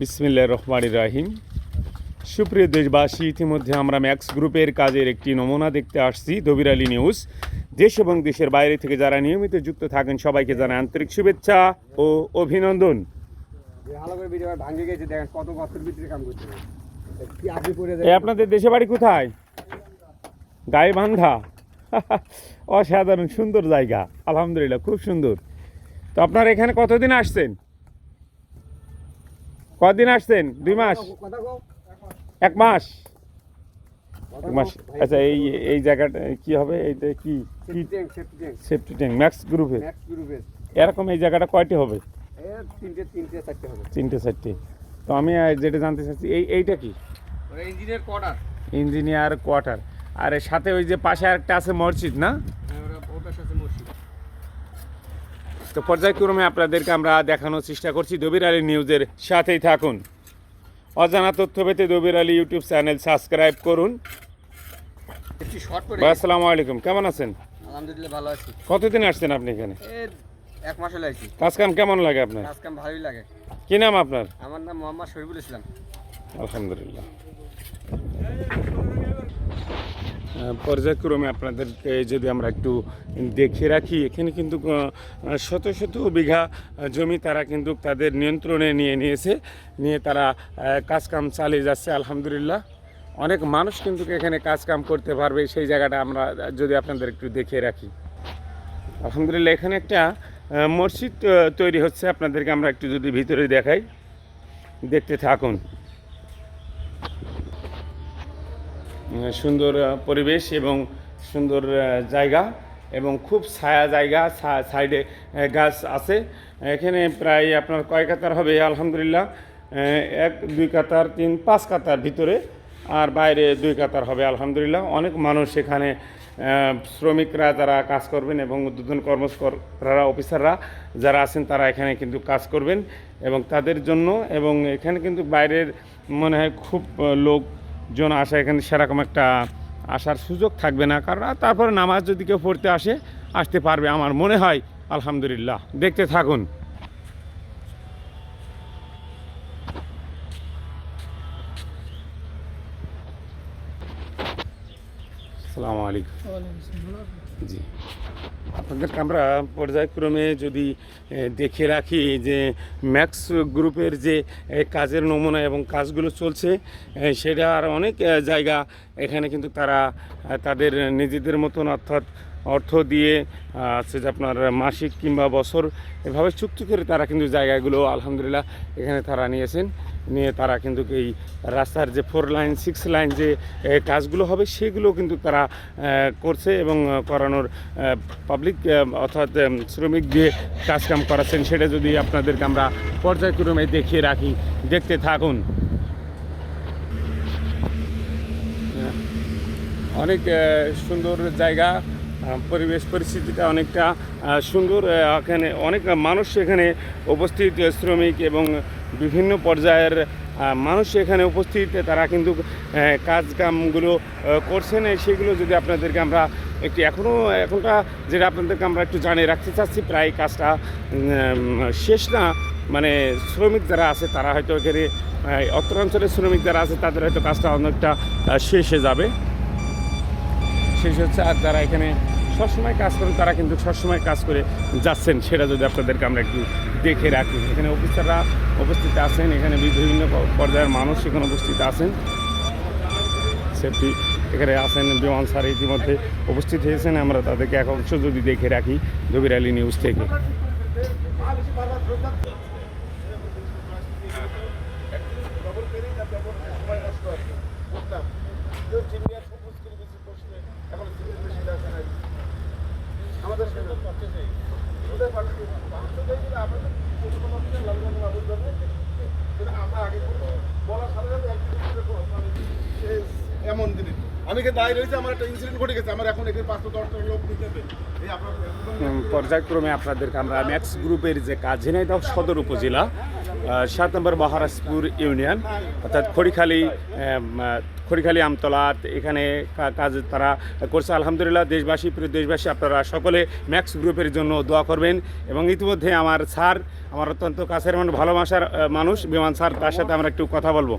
বিসমিল্লা রহমান রাহিম। সুপ্রিয় দেশবাসী ইতিমধ্যে আমরা ম্যাক্স গ্রুপের কাজের একটি নমুনা দেখতে আসছি দবির আলী নিউজ। দেশ এবং দেশের বাইরে থেকে যারা নিয়মিত যুক্ত থাকেন সবাইকে জানাই আন্তরিক শুভেচ্ছা ও অভিনন্দন। আপনাদের দেশে বাড়ি কোথায়? গায়ে বান্ধা অসাধারণ সুন্দর জায়গা। আলহামদুলিল্লাহ খুব সুন্দর। তো আপনারা এখানে কতদিন আসছেন? কদিন আসছেন? দুই মাস? এক মাস? এক মাস। আচ্ছা এই এই জায়গাটা কি হবে? এইটা কি? সেফটি ট্যাঙ্ক ম্যাক্স গ্রুপে গ্রুপের এরকম এই জায়গাটা কয়টি হবে? তিনটে তিনটে চারটে তো আমি যেটা জানতে চাচ্ছি এই এইটা কি? ইঞ্জিনিয়ার কোয়ার্টার ইঞ্জিনিয়ার কোয়ার্টার আর এর সাথে ওই যে পাশে আরেকটা আছে মসজিদ না ওরা ওটার সাথে মসজিদ তো পর্যায়ক্রমে আপনাদেরকে আমরা দেখানোর চেষ্টা করছি দবির আলী নিউজের সাথেই থাকুন। অজানা তথ্য পেতে Dabir Ali YouTube channel subscribe করুন। আসসালামু আলাইকুম। কেমন আছেন? আলহামদুলিল্লাহ ভালো আছি। কতদিন আসছেন আপনি এখানে? এক মাস হলে আছি কাজ কাম কেমন লাগে আপনার? কাজ কাম ভালোই লাগে। কি নাম আপনার? আমার নাম মোহাম্মদ শহীদুল ইসলাম। আলহামদুলিল্লাহ। পর্যায়ক্রমে আপনাদেরকে যদি আমরা একটু দেখে রাখি, এখানে কিন্তু শত শত বিঘা জমি তারা কিন্তু তাদের নিয়ন্ত্রণে নিয়ে নিয়েছে, নিয়ে তারা কাজকাম চালিয়ে যাচ্ছে, আলহামদুলিল্লাহ। অনেক মানুষ কিন্তু এখানে কাজকাম করতে পারবে, সেই জায়গাটা আমরা যদি আপনাদের একটু দেখে রাখি। আলহামদুলিল্লাহ, এখানে একটা মসজিদ তৈরি হচ্ছে, আপনাদেরকে আমরা একটু যদি ভিতরে দেখাই, দেখতে থাকুন। সুন্দর পরিবেশ এবং সুন্দর জায়গা এবং খুব ছায়া জায়গা সাইডে গাছ আছে। এখানে প্রায় আপনার কয় কাতার হবে? আলহামদুলিল্লাহ এক দুই কাতার তিন পাঁচ কাতার ভিতরে আর বাইরে দুই কাতার হবে। আলহামদুলিল্লাহ অনেক মানুষ এখানে শ্রমিকরা যারা কাজ করবেন এবং উদ্বোধন কর্মকর্তারা অফিসাররা যারা আছেন তারা এখানে কিন্তু কাজ করবেন এবং তাদের জন্য এবং এখানে কিন্তু বাইরের মনে হয় খুব আহ, লোকজন আসা এখানে সেরকম একটা আসার সুযোগ থাকবে না, কারণ তারপরে নামাজ যদি কেউ পড়তে আসে, আসতে পারবে আমার মনে হয়, আলহামদুলিল্লাহ। দেখতে থাকুন। আসসালামু আলাইকুম। জি। আপনাদেরকে আমরা পর্যায়ক্রমে যদি দেখে রাখি যে ম্যাক্স গ্রুপের যে কাজের নমুনা এবং কাজগুলো চলছে সেটা আর অনেক জায়গা এখানে কিন্তু তারা তাদের নিজেদের মতন অর্থাৎ অর্থ দিয়ে আছে যে আপনার মাসিক কিংবা বছর, এভাবে চুক্তি করে তারা কিন্তু জায়গাগুলো আলহামদুলিল্লাহ এখানে তারা নিয়েছেন। নিয়ে তারা কিন্তু এই রাস্তার যে ফোর লাইন সিক্স লাইন যে কাজগুলো হবে, সেগুলো কিন্তু তারা করছে এবং করানোর পাবলিক অর্থাৎ শ্রমিক যে কাজকাম করাচ্ছেন, সেটা যদি আপনাদেরকে আমরা পর্যায়ক্রমে দেখিয়ে রাখি, দেখতে থাকুন। অনেক সুন্দর জায়গা। পরিবেশ পরিস্থিতিটা অনেকটা সুন্দর এখানে অনেক মানুষ এখানে উপস্থিত শ্রমিক এবং বিভিন্ন পর্যায়ের মানুষ এখানে উপস্থিত তারা কিন্তু আহ, কাজ কামগুলো করছেন। সেগুলো যদি আপনাদেরকে আমরা একটু এখনও এখনটা যেটা আপনাদেরকে আমরা একটু জানিয়ে রাখতে চাচ্ছি প্রায় কাজটা শেষ না মানে শ্রমিক যারা আছে তারা হয়তো এখানে অঞ্চলের শ্রমিক যারা আছে তাদের হয়তো কাজটা অনেকটা শেষে যাবে। শেষ হচ্ছে আর যারা এখানে সবসময় কাজ করেন, তারা কিন্তু সবসময় কাজ করে যাচ্ছেন। সেটা যদি আপনাদেরকে আমরা একটু দেখে রাখি। এখানে অফিসাররা উপস্থিত আছেন, এখানে বিভিন্ন পর্যায়ের মানুষ এখানে উপস্থিত আছেন। সেফটি এখানে আছেন বিমান স্যার ইতিমধ্যে উপস্থিত হয়েছেন। আমরা তাদেরকে এক অংশ যদি দেখে রাখি দবির আলী নিউজ থেকে। এমন দিনে। আমি এখানে দায় রয়েছে, আমার একটা ইনসিডেন্ট ঘটে গেছে। আমার এখন এখানে পাঁচশো দশটা লোক নিতে পর্যায়ক্রমে আপনাদেরকে আমরা ম্যাক্স গ্রুপের যে কাজ, ঝিনাইদহ সদর উপজেলা সাত নম্বর মহারাজপুর ইউনিয়ন, অর্থাৎ খড়িখালি খড়িখালি আমতলা এখানে কাজ তারা করছে। আলহামদুলিল্লাহ, দেশবাসী, প্রিয় দেশবাসী, আপনারা সকলে ম্যাক্স গ্রুপের জন্য দোয়া করবেন। এবং ইতিমধ্যে আমার স্যার, আমার অত্যন্ত কাছের মানে ভালোবাসার মানুষ, বিমান স্যার, তার সাথে আমরা একটু কথা বলব।